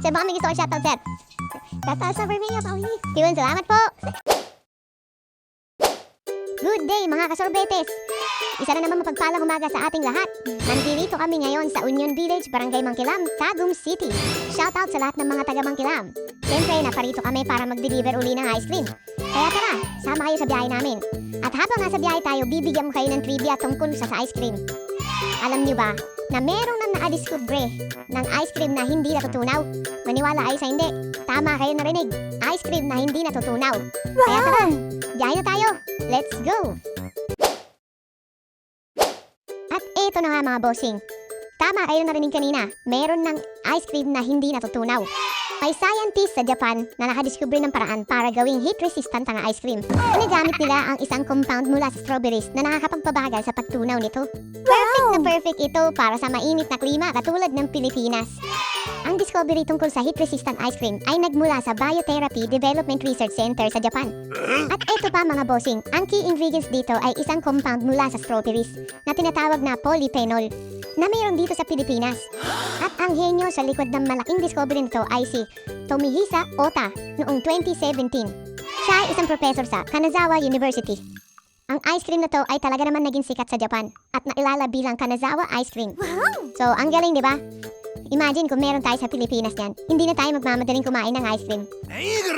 Sir, baka may gusto ko shoutout, sir. Shoutout sa Virginia, Pauli. Yun, salamat po. Good day, mga kasorbetes. Isa na naman mapagpalang umaga sa ating lahat. Nandito kami ngayon sa Union Village, Barangay Mangkilam, Tagum City. Shoutout sa lahat ng mga taga Mangkilam. Siyempre, naparito kami para mag-deliver uli ng ice cream. Kaya tara, sama kayo sa biyahe namin. At habang nasa biyahe tayo, bibigyan ko kayo ng trivia tungkol sa, sa ice cream. Alam niyo ba na merong nang nakadiskubre ng ice cream na hindi natutunaw? Maniwala ay sa hindi. Tama kayo narinig. Ice cream na hindi natutunaw. Kaya tara, biyahe na tayo. Let's go! At eto na nga mga bossing. Tama kayo narinig kanina. Meron ng ice cream na hindi natutunaw. May scientist sa Japan na nakadiskubre ng paraan para gawing heat-resistant ang ice cream. Ginagamit nila ang isang compound mula sa strawberries na nakakapagpabagal sa pagtunaw nito. Perfect na perfect ito para sa mainit na klima katulad ng Pilipinas. Ang discovery tungkol sa heat-resistant ice cream ay nagmula sa Biotherapy Development Research Center sa Japan. At eto pa mga bossing, ang key ingredients dito ay isang compound mula sa strawberries na tinatawag na polyphenol na mayroon dito sa Pilipinas. At ang henyo sa likod ng malaking discovery nito ay si Tomihisa Ota noong 2017. Siya ay isang professor sa Kanazawa University. Ang ice cream na to ay talaga naman naging sikat sa Japan at nailala bilang Kanazawa ice cream. So, ang galing, di ba? Imagine kung meron tayo sa Pilipinas yan, hindi na tayo magmamadaling kumain ng ice cream.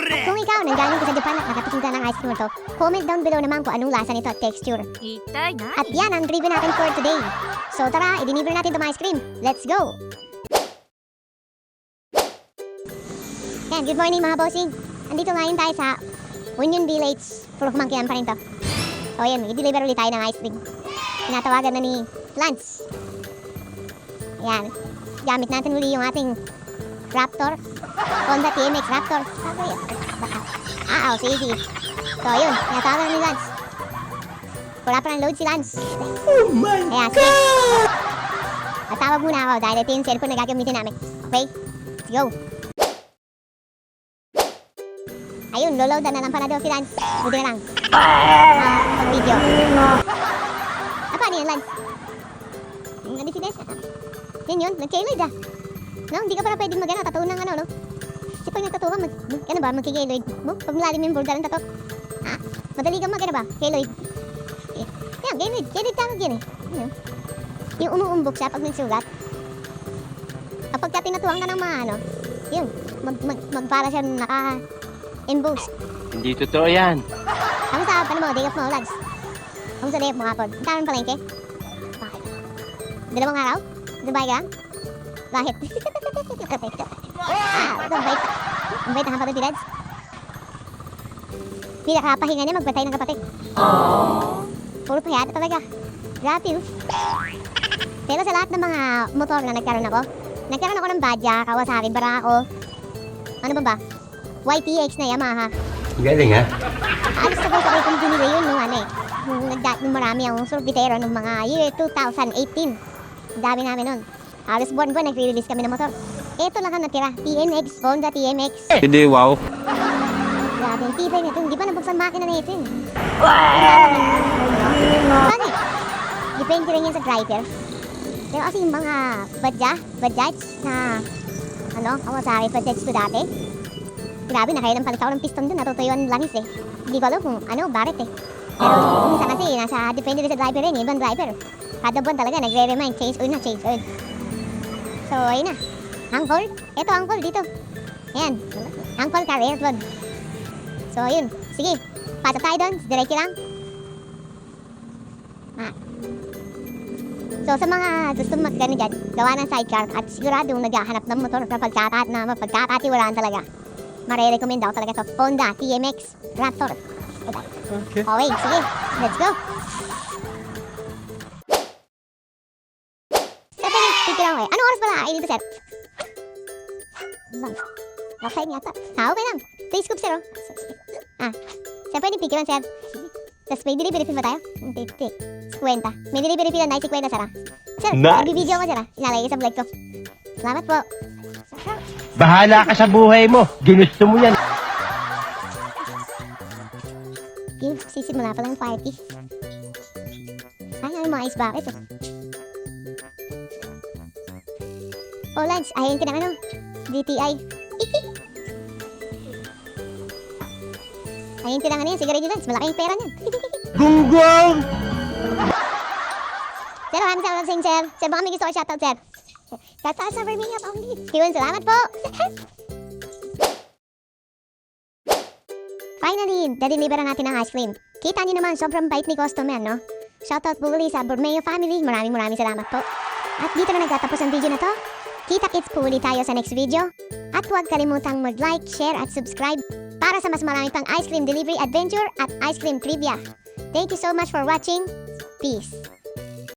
At kung ikaw nanggaling ka sa Japan at nakatikim ka ng ice cream to, comment down below naman kung anong lasa nito at texture. At yan ang review natin for today. So tara, i-deliver natin itong ice cream. Let's go! Yan, good morning mga bossing. Andito ngayon tayo sa Union Village. Puro kumangkian pa rin to. So yan, i-deliver ulit tayo ng ice cream. Pinatawagan na ni Lance. Ayan. Gamit natin uli yung ating Raptor. Honda TMX Raptor. Ah, oh, sige. So yun, tinatawagan na ni Lance. Wala pa ng load si Lance. Oh my Ayan, sige. Natawag muna ako dahil ito yung cellphone na gagamitin namin. Okay? Let's go. Ayun, loloadan na lang pala daw si Lance. Buti na lang. Ah, pag video. Ah, paano yan, Lance? Ano si Des? Yan yun, nag-kailoid ah. No, hindi ka pala pwedeng mag-ano, tattoo ng ano, no? Kasi pag nagtattoo ka, mag, mag, ano ba, magkikailoid mo? Pag malalim yung border ng tattoo. Ha? Madali kang mag, ano ba, kailoid. Eh, yan, kailoid. Kailoid tawag yan eh. Ano? Yung umuumbok siya pag nagsugat. Kapag ka tinatuan ka ng mga ano, yun, mag, mag, magpara siya naka emboss. Hindi totoo yan. Kamusta, paano mo, day off mo, Lags? Kamusta day off mo hapon? Ang tawag ng palengke? Bakit? Dalawang araw? Dubai ka? Bakit? ah, ito, ang bait. Ang bait ng kapatid ni Lads. Hindi nakapahinga niya magbatay ng kapatid. Puro payat talaga. Grabe, oh. Pero sa lahat ng mga motor na nagkaroon ako, nagkaroon ako ng Badya, Kawasaki, Barako, ano ba ba? YTX na Yamaha. Galing ha? Alis na sa kong binili yun nung ano eh. Nung, nung marami ang sorbitero nung mga year 2018. Dami namin nun. Alis buwan-buwan nagre-release kami ng motor. Ito lang ang natira. TMX, Honda TMX. Hindi, wow. Grabe, ang tibay nito. Hindi ba nabuksan makina na ito eh. Bakit? Depende rin yan sa driver. Pero kasi yung mga badya, bajaj na ano, Kawasaki bajaj ko dati. Grabe, nakailang palit ako ng piston doon, natutuyuan ng langis eh. Hindi ko alam kung ano, baret eh. Pero minsan kasi, nasa depende rin sa driver rin, ibang driver. Kada buwan talaga, nagre-remind, change oil na, change oil. So, ayun na. Angkol, eto angkol dito. Ayan, angkol car aircon. So, ayun. Sige, pasok tayo doon, diretso lang. Ah. So, sa mga gusto mag-gano dyan, gawa ng sidecar at siguradong naghahanap ng motor na pagkakat na mapagkakatiwalaan talaga. Mare-recommend ako talaga to. Honda TMX Raptor. Ito. Okay. Okay, sige. Let's go. Sir, pwede picture lang eh. Anong oras pala? Ay, dito, sir. Lang. Last time yata. Ah, okay lang. Three scoop, sir, oh. Ah. Sir, pwede lang, sir. Tapos may delivery fee ba tayo? Hindi, hindi. 50. May delivery fee tayo, 50, sir. Sir, Nice. video ko, sir. Ilalagay sa vlog ko. Salamat po. Bahala ka sa buhay mo. Ginusto mo yan. Yung sisimula pa lang party. Ay, ay, mga ice bucket, oh. Oh, Lance, ayayin ka ng ano? DTI. Ayun lang ano yan, sigarilyo lang. Malaking pera niyan. Gunggong! Sir, maraming salamat sa inyo, sir. Sir, baka may gusto ko shoutout, sir. Shoutout sa Birmingham only. Yun, salamat po. Finally, dadeliver na natin ang ice cream. Kita niyo naman, sobrang bait ni customer, no? Shoutout po ulit sa Bormeo family. Maraming maraming salamat po. At dito na nagtatapos ang video na to. Kita-kits po ulit tayo sa next video. At huwag kalimutang mag-like, share at subscribe para sa mas marami pang ice cream delivery adventure at ice cream trivia. Thank you so much for watching. Peace.